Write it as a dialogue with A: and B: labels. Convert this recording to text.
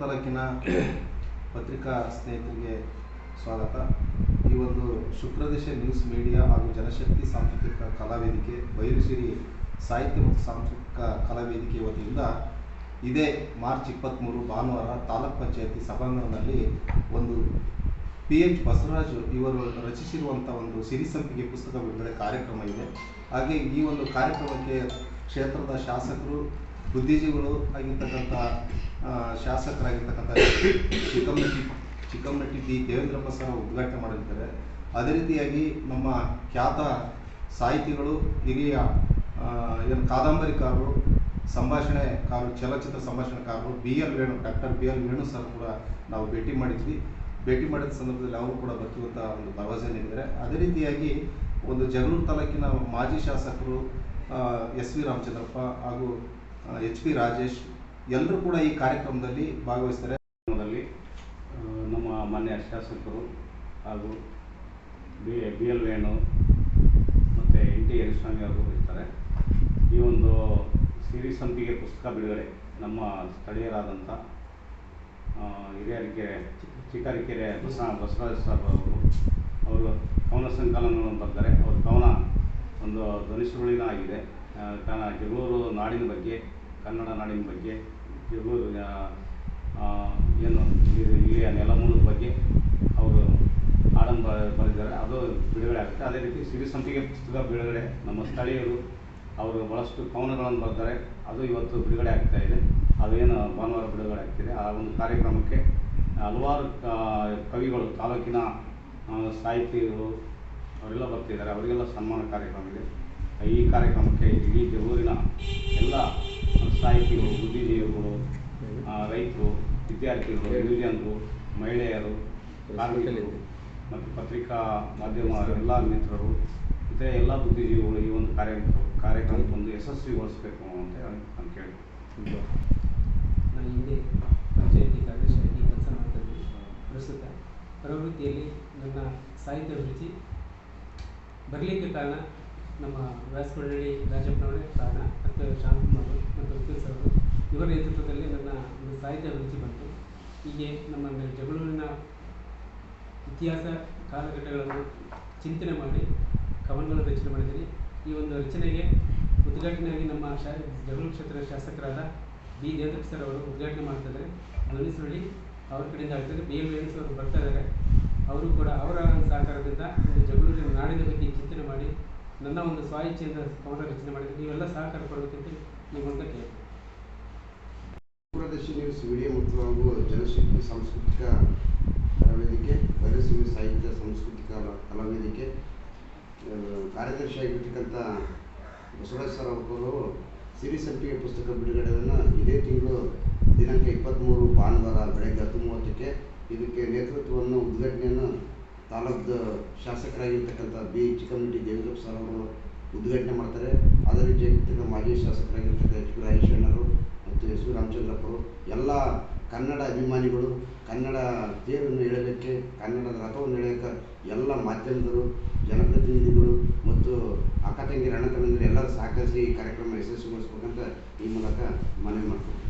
A: ತಾಲೂಕಿನ ಪತ್ರಿಕಾ ಸ್ನೇಹಿತರಿಗೆ ಸ್ವಾಗತ. ಈ ಒಂದು ಶುಕ್ರದೇಶ ನ್ಯೂಸ್ ಮೀಡಿಯಾ ಹಾಗೂ ಜನಶಕ್ತಿ ಸಾಂಸ್ಕೃತಿಕ ಕಲಾವೇದಿಕೆ ಬಯಲುಸಿರಿ ಸಾಹಿತ್ಯ ಮತ್ತು ಸಾಂಸ್ಕೃತಿಕ ಕಲಾವೇದಿಕೆ ವತಿಯಿಂದ ಇದೇ ಮಾರ್ಚ್ ಇಪ್ಪತ್ತ್ಮೂರು ಭಾನುವಾರ ತಾಲೂಕ್ ಪಂಚಾಯತಿ ಸಭಾಂಗಣದಲ್ಲಿ ಒಂದು ಪಿ ಎಚ್ ಬಸವರಾಜ್ ಇವರು ರಚಿಸಿರುವಂಥ ಒಂದು ಸಿರಿಸಂಪಿಗೆ ಪುಸ್ತಕ ಬಿಡುಗಡೆ ಕಾರ್ಯಕ್ರಮ ಇದೆ. ಹಾಗೆ ಈ ಒಂದು ಕಾರ್ಯಕ್ರಮಕ್ಕೆ ಕ್ಷೇತ್ರದ ಶಾಸಕರು ಬುದ್ಧಿಜೀವಿಗಳು ಆಗಿರ್ತಕ್ಕಂಥ ಆ, ಶಾಸಕರಾಗಿರ್ತಕ್ಕಂಥ ಚಿಕ್ಕಮ್ಮಟ್ಟಿ ಚಿಕ್ಕಮ್ಮಟ್ಟಿ ಡಿ ದೇವೇಂದ್ರಪ್ಪ ಸರ್ ಉದ್ಘಾಟನೆ ಮಾಡಿರ್ತಾರೆ. ಅದೇ ರೀತಿಯಾಗಿ ನಮ್ಮ ಖ್ಯಾತ ಸಾಹಿತಿಗಳು ಹಿರಿಯ ಏನು ಕಾದಂಬರಿಕಾರರು ಸಂಭಾಷಣೆಕಾರರು ಚಲನಚಿತ್ರ ಸಂಭಾಷಣೆಕಾರರು B L Venu doctor B L Venu sir ಕೂಡ ನಾವು ಭೇಟಿ ಮಾಡಿದ್ವಿ. ಭೇಟಿ ಮಾಡಿದ ಸಂದರ್ಭದಲ್ಲಿ ಅವರು ಕೂಡ ಬರ್ತೀವಂತ ಒಂದು ಭರವಸೆ ನೀಡಿದ್ದಾರೆ. ಅದೇ ರೀತಿಯಾಗಿ ಒಂದು ಜಗಳೂರು ತಾಲೂಕಿನ ಮಾಜಿ ಶಾಸಕರು ಎಸ್ ವಿ ರಾಮಚಂದ್ರಪ್ಪ ಹಾಗೂ ಎಚ್ ಪಿ ರಾಜೇಶ್ ಎಲ್ಲರೂ ಕೂಡ ಈ ಕಾರ್ಯಕ್ರಮದಲ್ಲಿ ಭಾಗವಹಿಸ್ತಾರೆ.
B: ನಮ್ಮ ಮಾನ್ಯ ಶಾಸಕರು ಹಾಗೂ ಬಿ ಬಿ ಎಲ್ ವೇಣು ಮತ್ತು ಎನ್ ಟಿ ಯರಿಸ್ವಾಮಿ ಅವರು ಇರ್ತಾರೆ. ಈ ಒಂದು ಸಿರಿ ಸಂಪಿಗೆ ಪುಸ್ತಕ ಬಿಡುಗಡೆ ನಮ್ಮ ಸ್ಥಳೀಯರಾದಂಥ ಹಿರಿಯರಿಕೆರೆ ಚಿಕ್ಕರಿಕೆರೆ ಬಸ ಬಸವರಾಜ ಅವರು ಅವರು ಕವನ ಸಂಕಲನವನ್ನು ಬರ್ತಾರೆ. ಅವರು ಕವನ ಒಂದು ಧ್ವನಿಸುರುಳಿನ ಆಗಿದೆ. ತನ್ನ ಜಗಳೂರು ನಾಡಿನ ಬಗ್ಗೆ, ಕನ್ನಡ ನಾಡಿನ ಬಗ್ಗೆ, ಜಗಳೂರು ಏನು ಇಲ್ಲಿಯ ನೆಲಮೂಲದ ಬಗ್ಗೆ ಅವರು ಹಾಡನ್ನು ಬರೆದಿದ್ದಾರೆ. ಅದು ಬಿಡುಗಡೆ ಆಗುತ್ತೆ. ಅದೇ ರೀತಿ ಸಿರಿ ಸಂಪಿಗೆ ಪುಸ್ತಕ ಬಿಡುಗಡೆ. ನಮ್ಮ ಸ್ಥಳೀಯರು ಅವರು ಭಾಳಷ್ಟು ಕವನಗಳನ್ನು ಬರ್ತಾರೆ ಅದು ಇವತ್ತು ಬಿಡುಗಡೆ ಆಗ್ತಾ ಇದೆ. ಅದೇನು ಭಾನುವಾರ ಬಿಡುಗಡೆ ಆಗ್ತಿದೆ. ಆ ಒಂದು ಕಾರ್ಯಕ್ರಮಕ್ಕೆ ಹಲವಾರು ಕವಿಗಳು, ತಾಲೂಕಿನ ಸಾಹಿತಿಗಳು ಅವರೆಲ್ಲ ಬರ್ತಿದ್ದಾರೆ, ಅವರಿಗೆಲ್ಲ ಸನ್ಮಾನ ಕಾರ್ಯಕ್ರಮ ಇದೆ. ಈ ಕಾರ್ಯಕ್ರಮಕ್ಕೆ ಇಡೀ ಬೆಂಗಳೂರಿನ ಎಲ್ಲ ಸಾಹಿತಿಗಳು ಬುದ್ಧಿಜೀವಿಗಳು ರೈತರು, ವಿದ್ಯಾರ್ಥಿಗಳು, ಯುವಜನರು, ಮಹಿಳೆಯರು, ಕಾರ್ಮಿಕರು ಮತ್ತು ಪತ್ರಿಕಾ ಮಾಧ್ಯಮ ಎಲ್ಲ ಮಿತ್ರರು ಮತ್ತು ಎಲ್ಲ ಬುದ್ಧಿಜೀವಿಗಳು ಈ ಒಂದು ಕಾರ್ಯ ಕಾರ್ಯಕ್ರಮಕ್ಕೆ ಒಂದು ಯಶಸ್ವಿಗೊಳಿಸಬೇಕು ಅಂತ ನಾನು
C: ನಾನು ಹಿಂದೆ ಪಂಚಾಯತಿ ಕಾರ್ಯದರ್ಶಿಯಾಗಿ ಪ್ರಸ್ತುತ ಪ್ರವೃತ್ತಿಯಲ್ಲಿ ನನ್ನ ಸಾಹಿತ್ಯ ಅಭಿರುಚಿ ಬರಲಿಕ್ಕೆ ಕಾರಣ ನಮ್ಮ ವ್ಯಾಸಕೊಂಡಳ್ಳಿ ರಾಜಪ್ಪನವರೇ ಕಾರಣ ಮತ್ತು ಶಾಂತಕುಮಾರ್ ಮತ್ತು ವಕೀಲ್ ಸರ್ ಇವರ ನೇತೃತ್ವದಲ್ಲಿ ನನ್ನ ಒಂದು ಸಾಹಿತ್ಯ ಅಭಿರುಚಿ ಬಂತು. ಹೀಗೆ ನಮ್ಮ ಜಗಳೂರಿನ ಇತಿಹಾಸ, ಕಾಲಘಟ್ಟಗಳನ್ನು ಚಿಂತನೆ ಮಾಡಿ, ಕವನಗಳನ್ನು ರಚನೆ ಮಾಡಿದ್ದೀನಿ ಈ ಒಂದು ರಚನೆಗೆ ಉದ್ಘಾಟನೆಯಾಗಿ ನಮ್ಮ ಶಾ, ಜಗಳೂರು ಕ್ಷೇತ್ರದ ಶಾಸಕರಾದ ಬಿ. ದೇವದಪ್ಪ ಸರ್ ಅವರು ಉದ್ಘಾಟನೆ ಮಾಡ್ತಿದ್ದಾರೆ ಧ್ವನಿಸುರುಳಿ ಅವ್ರ ಕಡೆಯಿಂದ ಆಗ್ತದೆ ಬಿ. ಎಲ್ ವೇಣುಸ್ ಅವರು ಬರ್ತಾ ಇದ್ದಾರೆ. ಅವರು ಕೂಡ ಅವರ ಸಹಕಾರದಿಂದ ಜಗಳೂರಿನ ನಾಡಿನ ಬಗ್ಗೆ ಮಾಡಿ, ನನ್ನ ಒಂದು ಸ್ವಾಯಿಚ್ಛೆಯಿಂದ ಕವನ ರಚನೆ ಮಾಡಿದರೆ ನೀವೆಲ್ಲ ಸಹಕಾರ ಕೊಡಬೇಕಂತ ನೀವು ಅಂತ
D: ದೂರದರ್ಶಿ ನ್ಯೂಸ್ ವಿಡಿಯೋ ಮತ್ತು ಹಾಗೂ ಜನಶಕ್ತಿ ಸಾಂಸ್ಕೃತಿಕ ಕಲಾವೇದಿಕೆ ಬಯಲುಸೀಮೆ ಸಾಹಿತ್ಯ ಸಾಂಸ್ಕೃತಿಕ ಕಲಾ- ಕಲಾವೇದಿಕೆ ಕಾರ್ಯದರ್ಶಿಯಾಗಿರ್ತಕ್ಕಂಥ ಬಸವರಾಜ್ ಸರ್ ಅವರು ಸಿರಿ ಸಂಪಿಗೆ ಪುಸ್ತಕ ಬಿಡುಗಡೆಯನ್ನು ಇದೇ ತಿಂಗಳು ದಿನಾಂಕ ಇಪ್ಪತ್ತ್ಮೂರು ಭಾನುವಾರ ಬೆಳಗ್ಗೆ ಹತ್ತು ಮೂವತ್ತಕ್ಕೆ ಇದಕ್ಕೆ ನೇತೃತ್ವವನ್ನು ಉದ್ಘಾಟನೆಯನ್ನು ತಾಲೂಕು ಶಾಸಕರಾಗಿರ್ತಕ್ಕಂಥ ಬಿ ಚಿಕ್ಕಮಟ್ಟಿ ದೇವೇಂದ್ರಪ್ಪ ಸರ್ ಅವರು ಉದ್ಘಾಟನೆ ಮಾಡ್ತಾರೆ. ಅದೇ ರೀತಿಯಾಗಿರ್ತಕ್ಕ ಮಾಜಿ ಶಾಸಕರಾಗಿರ್ತಕ್ಕಂಥ ಎಚ್ ಪಿ ರಾಜೇಶ್ ಮತ್ತು ಎಸ್ ವಿ ರಾಮಚಂದ್ರಪ್ಪರು ಎಲ್ಲ ಕನ್ನಡ ಅಭಿಮಾನಿಗಳು, ಕನ್ನಡ ತೇರನ್ನು ಎಳೆಯೋಕ್ಕೆ ಕನ್ನಡದ ರಥವನ್ನು ಎಳೆಯೋಕ್ಕೆ ಎಲ್ಲ ಮಾಧ್ಯಮದರು ಜನಪ್ರತಿನಿಧಿಗಳು ಮತ್ತು ಅಕ್ಕ ತಂಗಿರ ಅಣ್ಣ ತಮ್ಮಂದಿರು ಎಲ್ಲರೂ ಸಹಕರಿಸಿ ಈ ಕಾರ್ಯಕ್ರಮ ಯಶಸ್ವಿಗೊಳಿಸ್ಬೇಕಂತ ಈ ಮೂಲಕ ಮನವಿ ಮಾಡ್ತೀನಿ